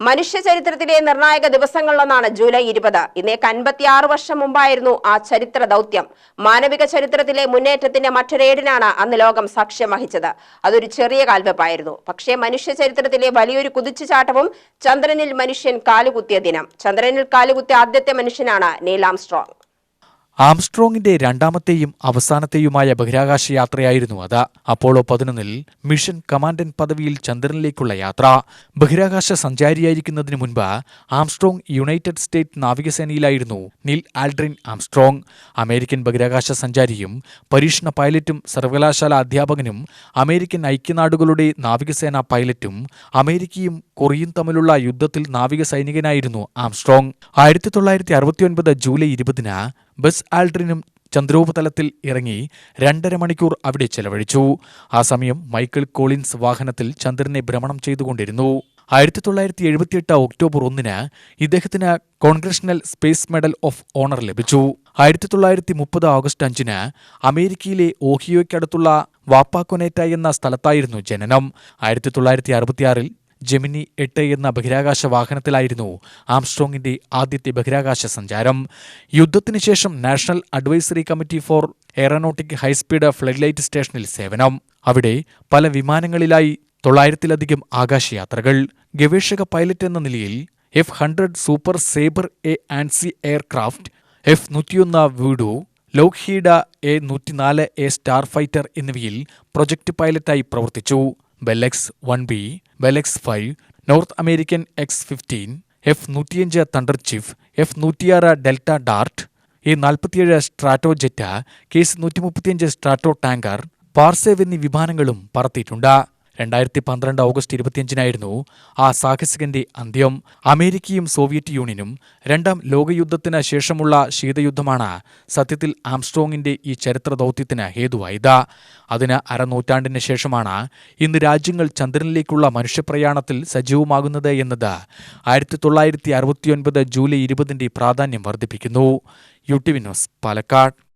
മനുഷ്യ ചരിത്രത്തിലെ നിർണായക ദിവസങ്ങളിലൊന്നാണ് ജൂലൈ ഇരുപത്. ഇന്നേക്ക് അൻപത്തിയാറ് വർഷം മുമ്പായിരുന്നു ആ ചരിത്ര ദൗത്യം. മാനവിക ചരിത്രത്തിലെ മുന്നേറ്റത്തിന്റെ മറ്റൊരേടിനാണ് അന്ന് ലോകം സാക്ഷ്യം വഹിച്ചത്. അതൊരു ചെറിയ കാൽവെപ്പായിരുന്നു. പക്ഷേ മനുഷ്യ ചരിത്രത്തിലെ വലിയൊരു കുതിച്ചുചാട്ടവും ചന്ദ്രനിൽ മനുഷ്യൻ കാലുകുത്തിയ ദിനം. ചന്ദ്രനിൽ കാലുകുത്തിയ ആദ്യത്തെ മനുഷ്യനാണ് നീലാം ആംസ്ട്രോങ്. ആംസ്ട്രോങ്ങിന്റെ രണ്ടാമത്തെയും അവസാനത്തെയുമായ ബഹിരാകാശ യാത്രയായിരുന്നു അത്. അപ്പോളോ പതിനൊന്നിൽ മിഷൻ കമാൻഡന്റ് പദവിയിൽ ചന്ദ്രനിലേക്കുള്ള യാത്ര. ബഹിരാകാശ സഞ്ചാരിയായിരിക്കുന്നതിനു മുൻപ് ആംസ്ട്രോങ് യുണൈറ്റഡ് സ്റ്റേറ്റ് നാവികസേനയിലായിരുന്നു നിൽ ആൽഡ്രിൻ ആംസ്ട്രോങ്. അമേരിക്കൻ ബഹിരാകാശ സഞ്ചാരിയും പരീക്ഷണ പൈലറ്റും സർവകലാശാല അധ്യാപകനും അമേരിക്കൻ ഐക്യനാടുകളുടെ നാവികസേന പൈലറ്റും അമേരിക്കയും കൊറിയയും തമ്മിലുള്ള യുദ്ധത്തിൽ നാവിക സൈനികനായിരുന്നു ആംസ്ട്രോങ്. ആയിരത്തി തൊള്ളായിരത്തി അറുപത്തിയൊൻപത് ജൂലൈ ഇരുപതിന് ബസ് ആൾഡ്രിനും ചന്ദ്രോപതലത്തിൽ ഇറങ്ങി രണ്ടര മണിക്കൂർ അവിടെ ചെലവഴിച്ചു. ആ സമയം മൈക്കിൾ കോളിൻസ് വാഹനത്തിൽ ചന്ദ്രനെ ഭ്രമണം ചെയ്തുകൊണ്ടിരുന്നു. ആയിരത്തി തൊള്ളായിരത്തി എഴുപത്തിയെട്ട് ഒക്ടോബർ ഒന്നിന് ഇദ്ദേഹത്തിന് congressional space medal of honour ലഭിച്ചു. ആയിരത്തി തൊള്ളായിരത്തി മുപ്പത് ഓഗസ്റ്റ് അഞ്ചിന് അമേരിക്കയിലെ ഓഹിയോയ്ക്കടുത്തുള്ള വാപ്പാക്കൊനേറ്റ എന്ന സ്ഥലത്തായിരുന്നു ജനനം. ആയിരത്തി തൊള്ളായിരത്തി അറുപത്തിയാറിൽ ജെമിനി എട്ട് എന്ന ബഹിരാകാശ വാഹനത്തിലായിരുന്നു ആംസ്ട്രോങ്ങിന്റെ ആദ്യത്തെ ബഹിരാകാശ സഞ്ചാരം. യുദ്ധത്തിന് ശേഷം national advisory committee for aeronautic high speed flight സ്റ്റേഷനിൽ സേവനം. അവിടെ പല വിമാനങ്ങളിലായി തൊള്ളായിരത്തിലധികം ആകാശയാത്രകൾ. ഗവേഷക പൈലറ്റ് എന്ന നിലയിൽ F hundred Super Sabre A Ancy aircraft F നൂറ്റിയൊന്ന് വീഡു ലോക്ഹീഡ എ നൂറ്റിനാല് എ സ്റ്റാർ ഫൈറ്റർ എന്നിവയിൽ പ്രൊജക്ട് പൈലറ്റായി പ്രവർത്തിച്ചു. Bell X one B Bell X five North American X fifteen F നൂറ്റിയഞ്ച് Thunderchief F നൂറ്റിയാറ് ഡെൽറ്റ ഡാർട്ട് എ നാൽപ്പത്തിയേഴ് സ്ട്രാറ്റോ Jetta case നൂറ്റി മുപ്പത്തിയഞ്ച് സ്ട്രാറ്റോ tanker പാർസേവ് എന്നീ വിമാനങ്ങളും പറത്തിയിട്ടുണ്ട്. രണ്ടായിരത്തി പന്ത്രണ്ട് ഓഗസ്റ്റ് ഇരുപത്തിയഞ്ചിനായിരുന്നു ആ സാഹസികന്റെ അന്ത്യം. അമേരിക്കയും സോവിയറ്റ് യൂണിയനും രണ്ടാം ലോകയുദ്ധത്തിന് ശേഷമുള്ള ശീതയുദ്ധമാണ് സത്യത്തിൽ ആംസ്ട്രോങ്ങിന്റെ ഈ ചരിത്ര ദൗത്യത്തിന് ഹേതുവായത്. അതിന് അരനൂറ്റാണ്ടിന് ശേഷമാണ് ഇന്ന് രാജ്യങ്ങൾ ചന്ദ്രനിലേക്കുള്ള മനുഷ്യപ്രയാണത്തിൽ സജീവമാകുന്നത് എന്നത് ആയിരത്തി തൊള്ളായിരത്തി അറുപത്തിയൊൻപത് ജൂലൈ ഇരുപതിന്റെ പ്രാധാന്യം വർദ്ധിപ്പിക്കുന്നു. U T V news Palakkad.